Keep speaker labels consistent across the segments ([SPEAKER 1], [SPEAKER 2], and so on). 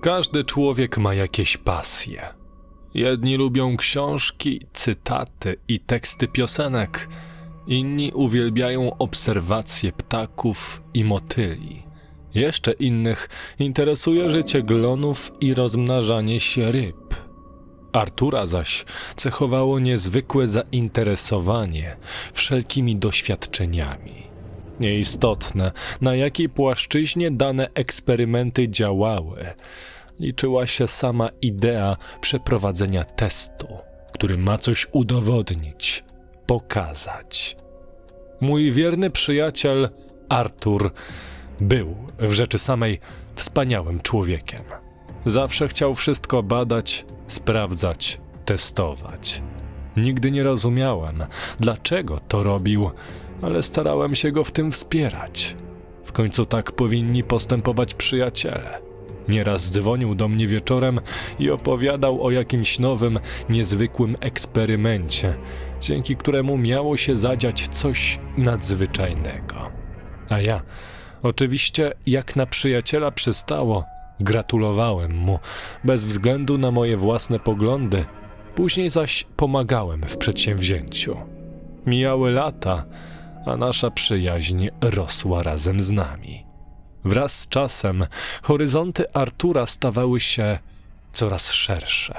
[SPEAKER 1] Każdy człowiek ma jakieś pasje. Jedni lubią książki, cytaty i teksty piosenek, inni uwielbiają obserwacje ptaków i motyli. Jeszcze innych interesuje życie glonów i rozmnażanie się ryb. Artura zaś cechowało niezwykłe zainteresowanie wszelkimi doświadczeniami. Nieistotne, na jakiej płaszczyźnie dane eksperymenty działały, liczyła się sama idea przeprowadzenia testu, który ma coś udowodnić, pokazać. Mój wierny przyjaciel Artur był w rzeczy samej wspaniałym człowiekiem. Zawsze chciał wszystko badać, sprawdzać, testować. Nigdy nie rozumiałem, dlaczego to robił, ale starałem się go w tym wspierać. W końcu tak powinni postępować przyjaciele. Nieraz dzwonił do mnie wieczorem i opowiadał o jakimś nowym, niezwykłym eksperymencie, dzięki któremu miało się zadziać coś nadzwyczajnego. A ja, oczywiście, jak na przyjaciela przystało, gratulowałem mu, bez względu na moje własne poglądy. Później zaś pomagałem w przedsięwzięciu. Mijały lata, a nasza przyjaźń rosła razem z nami. Wraz z czasem horyzonty Artura stawały się coraz szersze.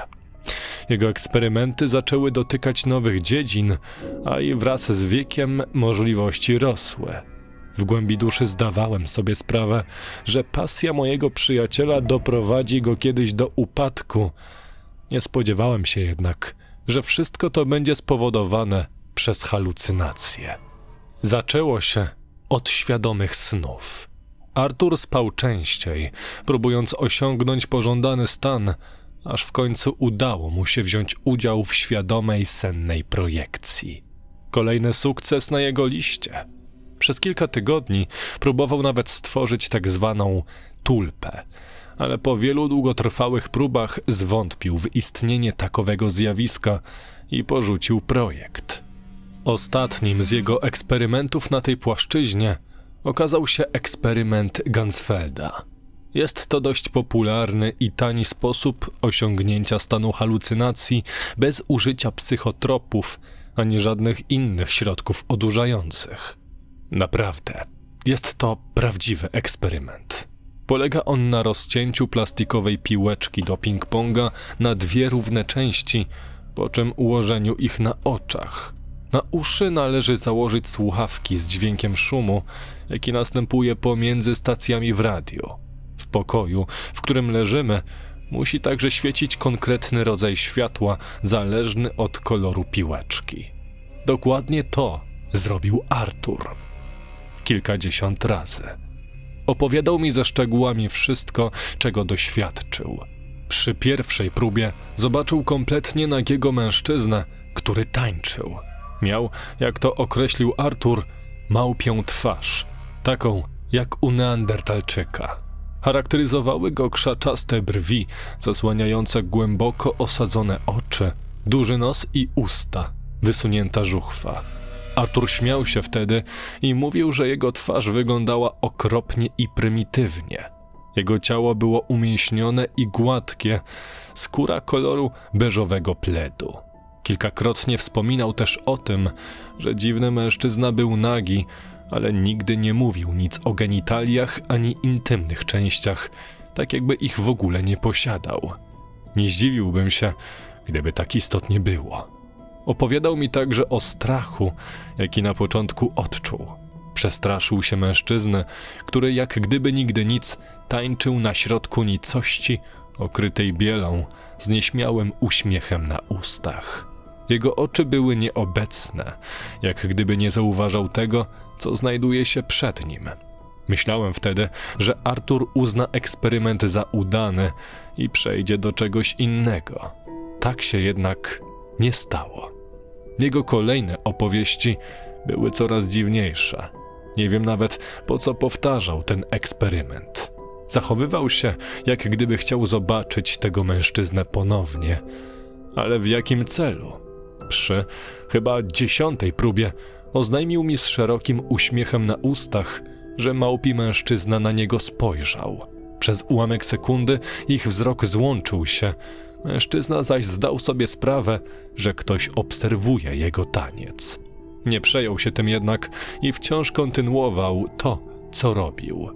[SPEAKER 1] Jego eksperymenty zaczęły dotykać nowych dziedzin, a i wraz z wiekiem możliwości rosły. W głębi duszy zdawałem sobie sprawę, że pasja mojego przyjaciela doprowadzi go kiedyś do upadku. Nie spodziewałem się jednak, że wszystko to będzie spowodowane przez halucynacje. Zaczęło się od świadomych snów. Artur spał częściej, próbując osiągnąć pożądany stan, aż w końcu udało mu się wziąć udział w świadomej sennej projekcji. Kolejny sukces na jego liście. Przez kilka tygodni próbował nawet stworzyć tak zwaną tulpę, ale po wielu długotrwałych próbach zwątpił w istnienie takowego zjawiska i porzucił projekt. Ostatnim z jego eksperymentów na tej płaszczyźnie okazał się eksperyment Gansfelda. Jest to dość popularny i tani sposób osiągnięcia stanu halucynacji bez użycia psychotropów ani żadnych innych środków odurzających. Naprawdę, jest to prawdziwy eksperyment. Polega on na rozcięciu plastikowej piłeczki do ping-ponga na dwie równe części, po czym ułożeniu ich na oczach. Na uszy należy założyć słuchawki z dźwiękiem szumu, jaki następuje pomiędzy stacjami w radio. W pokoju, w którym leżymy, musi także świecić konkretny rodzaj światła, zależny od koloru piłeczki. Dokładnie to zrobił Artur. Kilkadziesiąt razy. Opowiadał mi ze szczegółami wszystko, czego doświadczył. Przy pierwszej próbie zobaczył kompletnie nagiego mężczyznę, który tańczył. Miał, jak to określił Artur, małpią twarz, taką jak u Neandertalczyka. Charakteryzowały go krzaczaste brwi, zasłaniające głęboko osadzone oczy, duży nos i usta, wysunięta żuchwa. Artur śmiał się wtedy i mówił, że jego twarz wyglądała okropnie i prymitywnie. Jego ciało było umięśnione i gładkie, skóra koloru beżowego pledu. Kilkakrotnie wspominał też o tym, że dziwny mężczyzna był nagi, ale nigdy nie mówił nic o genitaliach ani intymnych częściach, tak jakby ich w ogóle nie posiadał. Nie zdziwiłbym się, gdyby tak istotnie było. Opowiadał mi także o strachu, jaki na początku odczuł. Przestraszył się mężczyzny, który jak gdyby nigdy nic tańczył na środku nicości, okrytej bielą, z nieśmiałym uśmiechem na ustach. Jego oczy były nieobecne, jak gdyby nie zauważał tego, co znajduje się przed nim. Myślałem wtedy, że Artur uzna eksperyment za udany i przejdzie do czegoś innego. Tak się jednak nie stało. Jego kolejne opowieści były coraz dziwniejsze. Nie wiem nawet, po co powtarzał ten eksperyment. Zachowywał się, jak gdyby chciał zobaczyć tego mężczyznę ponownie. Ale w jakim celu? Przy chyba dziesiątej próbie oznajmił mi z szerokim uśmiechem na ustach, że małpi mężczyzna na niego spojrzał. Przez ułamek sekundy ich wzrok złączył się. Mężczyzna zaś zdał sobie sprawę, że ktoś obserwuje jego taniec. Nie przejął się tym jednak i wciąż kontynuował to, co robił.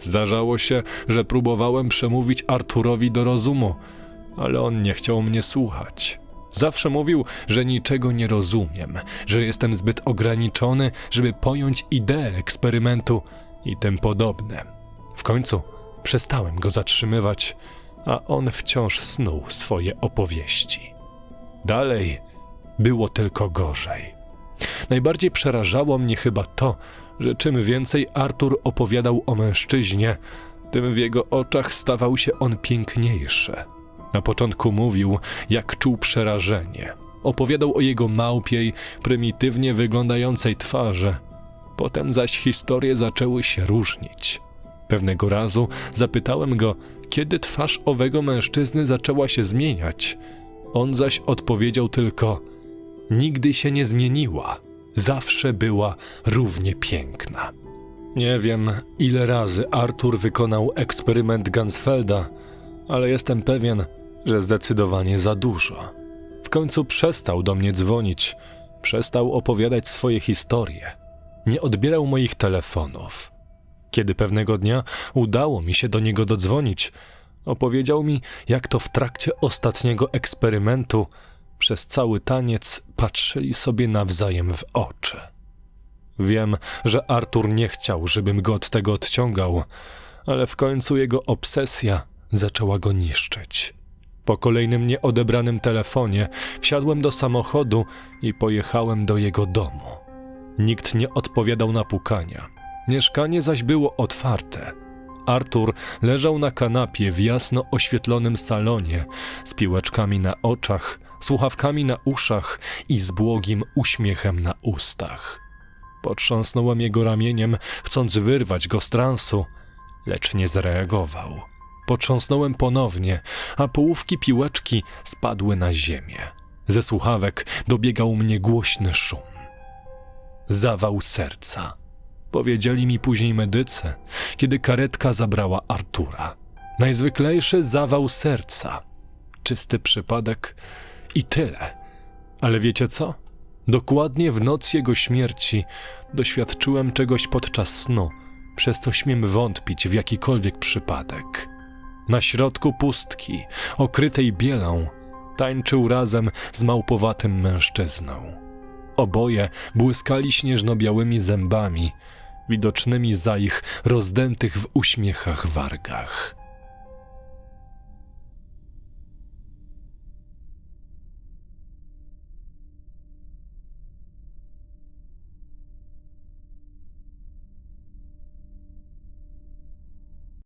[SPEAKER 1] Zdarzało się, że próbowałem przemówić Arturowi do rozumu, ale on nie chciał mnie słuchać. Zawsze mówił, że niczego nie rozumiem, że jestem zbyt ograniczony, żeby pojąć ideę eksperymentu i tym podobne. W końcu przestałem go zatrzymywać, a on wciąż snuł swoje opowieści. Dalej było tylko gorzej. Najbardziej przerażało mnie chyba to, że czym więcej Artur opowiadał o mężczyźnie, tym w jego oczach stawał się on piękniejszy. Na początku mówił, jak czuł przerażenie. Opowiadał o jego małpiej, prymitywnie wyglądającej twarzy. Potem zaś historie zaczęły się różnić. Pewnego razu zapytałem go, kiedy twarz owego mężczyzny zaczęła się zmieniać. On zaś odpowiedział tylko: Nigdy się nie zmieniła, zawsze była równie piękna. Nie wiem, ile razy Artur wykonał eksperyment Gansfelda, ale jestem pewien, że zdecydowanie za dużo. W końcu przestał do mnie dzwonić, przestał opowiadać swoje historie. Nie odbierał moich telefonów. Kiedy pewnego dnia udało mi się do niego dodzwonić, opowiedział mi, jak to w trakcie ostatniego eksperymentu przez cały taniec patrzyli sobie nawzajem w oczy. Wiem, że Artur nie chciał, żebym go od tego odciągał, ale w końcu jego obsesja zaczęła go niszczyć. Po kolejnym nieodebranym telefonie wsiadłem do samochodu i pojechałem do jego domu. Nikt nie odpowiadał na pukania. Mieszkanie zaś było otwarte. Artur leżał na kanapie w jasno oświetlonym salonie, z piłeczkami na oczach, słuchawkami na uszach i z błogim uśmiechem na ustach. Potrząsnąłem jego ramieniem, chcąc wyrwać go z transu, lecz nie zareagował. Potrząsnąłem ponownie, a połówki piłeczki spadły na ziemię. Ze słuchawek dobiegał mnie głośny szum. Zawał serca. Powiedzieli mi później medycy, kiedy karetka zabrała Artura. Najzwyklejszy zawał serca. Czysty przypadek i tyle. Ale wiecie co? Dokładnie w noc jego śmierci doświadczyłem czegoś podczas snu, przez co śmiem wątpić w jakikolwiek przypadek. Na środku pustki, okrytej bielą, tańczył razem z małpowatym mężczyzną. Oboje błyskali śnieżno-białymi zębami, widocznymi za ich rozdętych w uśmiechach wargach.